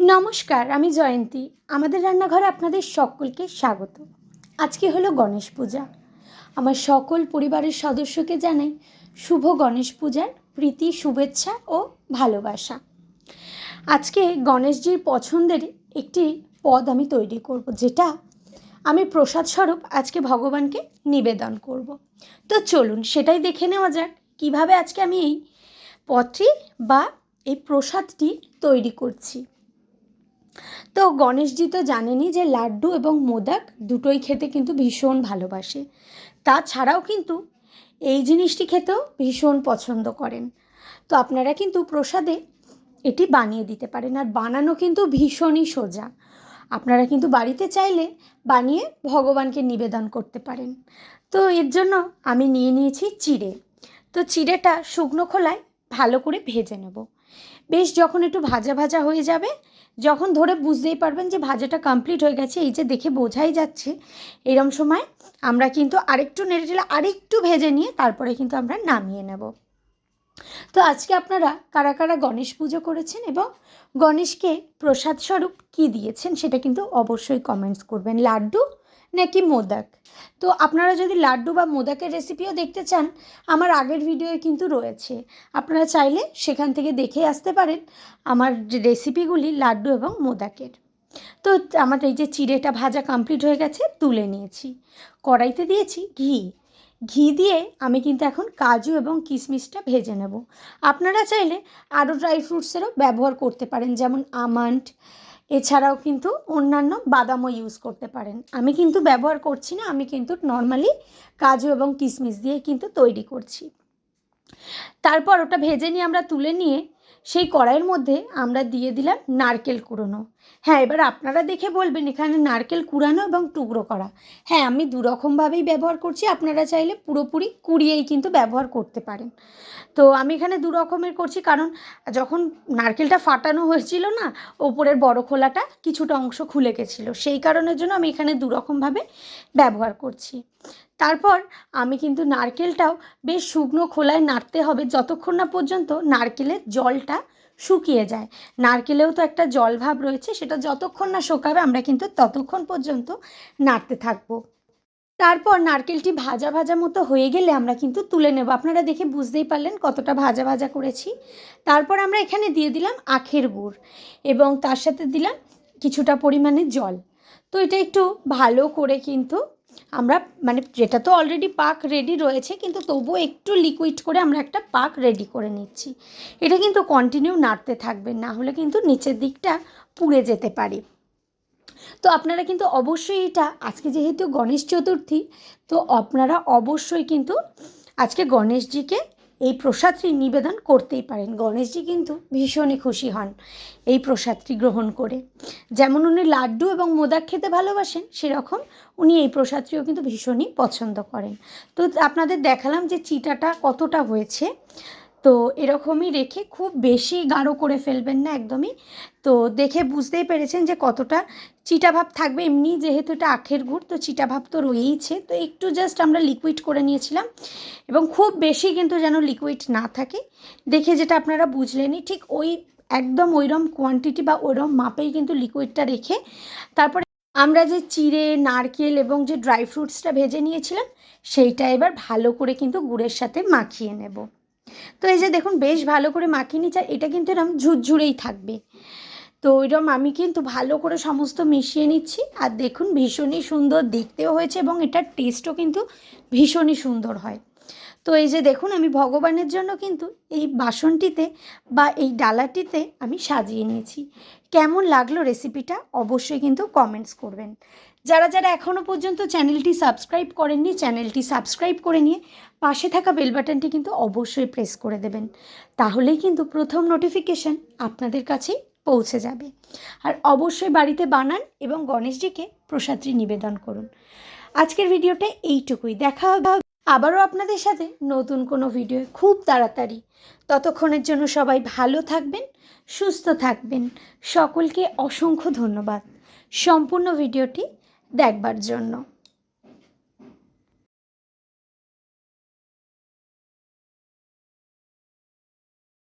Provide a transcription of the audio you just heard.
নমস্কার, আমি জয়ন্তী। আমাদের রান্নাঘরে আপনাদের সকলকে স্বাগত। আজকে হলো গণেশ পূজা। আমার সকল পরিবারের সদস্যকে জানাই শুভ গণেশ পূজার প্রীতি, শুভেচ্ছা ও ভালোবাসা। আজকে গণেশজির পছন্দের একটি পদ আমি তৈরি করব, যেটা আমি প্রসাদ স্বরূপ আজকে ভগবানকে নিবেদন করব। তো চলুন, সেটাই দেখে নেওয়া যাক কীভাবে আজকে আমি এই পথটি বা এই প্রসাদটি তৈরি করছি। তো গণেশজি তো জানেনই যে লাড্ডু এবং মোদক দুটোই খেতে কিন্তু ভীষণ ভালোবাসে। তাছাড়াও কিন্তু এই জিনিসটি খেতেও ভীষণ পছন্দ করেন। তো আপনারা কিন্তু প্রসাদে এটি বানিয়ে দিতে পারেন আর বানানো কিন্তু ভীষণই সোজা। আপনারা কিন্তু বাড়িতে চাইলে বানিয়ে ভগবানকে নিবেদন করতে পারেন। তো এর জন্য আমি নিয়ে নিয়েছি চিড়ে। তো চিড়েটা শুকনো খোলায় ভালো করে ভেজে নেব। বেশ যখন একটু ভাজা ভাজা হয়ে যাবে, যখন ধরে বুঝতেই পারবেন যে ভাজাটা কমপ্লিট হয়ে গেছে, এই যে দেখে বোঝাই যাচ্ছে, এরম সময় আমরা কিন্তু আরেকটু নেড়ে টেলে আরেকটু ভেজে নিয়ে তারপরে কিন্তু আমরা নামিয়ে নেব। তো আজকে আপনারা কারা কারা গণেশ পুজো করেছেন এবং গণেশকে প্রসাদ স্বরূপ কী দিয়েছেন সেটা কিন্তু অবশ্যই কমেন্টস করবেন। লাড্ডু নাকি মোদক? তো আপনারা যদি লাড্ডু বা মোদকের রেসিপিও দেখতে চান, আমার আগের ভিডিওয়ে কিন্তু রয়েছে। আপনারা চাইলে সেখান থেকে দেখে আসতে পারেন আমার রেসিপিগুলি লাড্ডু এবং মোদকের। তো আমার এই যে চিড়েটা ভাজা কমপ্লিট হয়ে গেছে, তুলে নিয়েছি। কড়াইতে দিয়েছি ঘি। ঘি দিয়ে আমি কিন্তু এখন কাজু এবং কিশমিশটা ভেজে নেব। আপনারা চাইলে আরও ড্রাই ফ্রুটসেরও ব্যবহার করতে পারেন, যেমন আমন্ড এছাড়াও কিন্তু অন্যান্য বাদামও ইউজ করতে পারেন। আমি কিন্তু ব্যবহার করছি না, আমি কিন্তু নর্মালি কাজু এবং কিশমিশ দিয়ে কিন্তু তৈরি করছি। তারপর ওটা ভেজে নিয়ে আমরা তুলে নিয়ে সেই কড়াইয়ের মধ্যে আমরা দিয়ে দিলাম নারকেল কুড়োনো। হ্যাঁ এবার আপনারা দেখে বলবেন এখানে নারকেল কুড়ানো এবং টুকরো করা। হ্যাঁ আমি দুরকমভাবেই ব্যবহার করছি, আপনারা চাইলে পুরোপুরি কুড়িয়েই কিন্তু ব্যবহার করতে পারেন। তো আমি এখানে দু রকমের করছি, কারণ যখন নারকেলটা ফাটানো হয়েছিল না, ওপরের বড় খোলাটা কিছুটা অংশ খুলে গেছিল। সেই কারণের জন্য আমি এখানে দু রকমভাবে ব্যবহার করছি। তারপর আমি কিন্তু নারকেলটাও বেশ শুকনো খোলায় নাড়তে হবে যতক্ষণ না পর্যন্ত নারকেলের জলটা শুকিয়ে যায়। নারকেলেও তো একটা জল ভাব রয়েছে, সেটা যতক্ষণ না শোকাবে আমরা কিন্তু ততক্ষণ পর্যন্ত নাড়তে থাকব। তারপর নারকেলটি ভাজা ভাজা মতো হয়ে গেলে আমরা কিন্তু তুলে নেব। আপনারা দেখে বুঝতেই পারলেন কতটা ভাজা ভাজা করেছি। তারপর আমরা এখানে দিয়ে দিলাম আখের গুড় এবং তার সাথে দিলাম কিছুটা পরিমাণে জল। তো এটা একটু ভালো করে কিন্তু আমরা মানে যেটা তো অলরেডি পাক রেডি রয়েছে, কিন্তু তবুও একটু লিকুইড করে আমরা একটা পাক রেডি করে নিচ্ছি। এটা কিন্তু কন্টিনিউ নাড়তে থাকবে, না হলে কিন্তু নিচের দিকটা পুড়ে যেতে পারে। তো আপনারা কিন্তু অবশ্যই এটা, আজকে যেহেতু গণেশ চতুর্থী, তো আপনারা অবশ্যই কিন্তু আজকে গণেশজিকে এই প্রসাদটি নিবেদন করতেই পারেন। গণেশজি কিন্তু ভীষণই খুশি হন এই প্রসাদটি গ্রহণ করে। যেমন উনি লাড্ডু এবং মোদাক খেতে ভালোবাসেন, সেরকম উনি এই প্রসাদটিও কিন্তু ভীষণই পছন্দ করেন। তো আপনাদের দেখালাম যে চিটাটা কতটা হয়েছে। তো এরকমই রেখে খুব বেশি গাঢ় করে ফেলবেন না একদমই। তো দেখে বুঝতেই পেরেছেন যে কতটা চিটা ভাব থাকবে, এমনি যেহেতু এটা আখের গুড়, তো চিটা ভাব তো রয়েইছে। তো একটু জাস্ট আমরা লিকুইড করে নিয়েছিলাম এবং খুব বেশি কিন্তু যেন লিকুইড না থাকে। দেখে যেটা আপনারা বুঝলেনই, ঠিক ওই একদম ওইরম কোয়ান্টিটি বা ওইরম মাপেই কিন্তু লিকুইডটা রেখে তারপরে আমরা যে চিড়ে, নারকেল এবং যে ড্রাই ফ্রুটসটা ভেজে নিয়েছিলাম, সেইটা এবার ভালো করে কিন্তু গুড়ের সাথে মাখিয়ে নেব। তো এই যে দেখুন, বেশ ভালো করে মাখিয়ে নিচ্ছে এটা কিন্তু এরকম ঝুরঝুরেই থাকবে। তো এরকম আমি কিন্তু ভালো করে সমস্ত মিশিয়ে নিচ্ছি। আর দেখুন ভীষণই সুন্দর দেখতেও হয়েছে এবং এটার টেস্টও কিন্তু ভীষণই সুন্দর হয়। তো এই যে দেখুন আমি ভগবানের জন্য কিন্তু এই বাসনটিতে বা এই ডালাটিতে আমি সাজিয়ে নিয়েছি। কেমন লাগল রেসিপিটা অবশ্যই কিন্তু কমেন্টস করবেন। যারা যারা এখনও পর্যন্ত চ্যানেলটি সাবস্ক্রাইব করেননি চ্যানেলটি সাবস্ক্রাইব করে নিয়ে পাশে থাকা বেল বাটনটি কিন্তু অবশ্যই প্রেস করে দেবেন। তাহলেই কিন্তু প্রথম নোটিফিকেশান আপনাদের কাছেই পৌঁছে যাবে। আর অবশ্যই বাড়িতে বানান এবং গণেশজিকে প্রসাদটি নিবেদন করুন। আজকের ভিডিওটা এইটুকুই। দেখা হবে আবারও আপনাদের সাথে নতুন কোনো ভিডিও খুব তাড়াতাড়ি। ততক্ষণের জন্য সবাই ভালো থাকবেন, সুস্থ থাকবেন। সকলকে অসংখ্য ধন্যবাদ। সম্পূর্ণ ভিডিওটি দেখবার জন্য।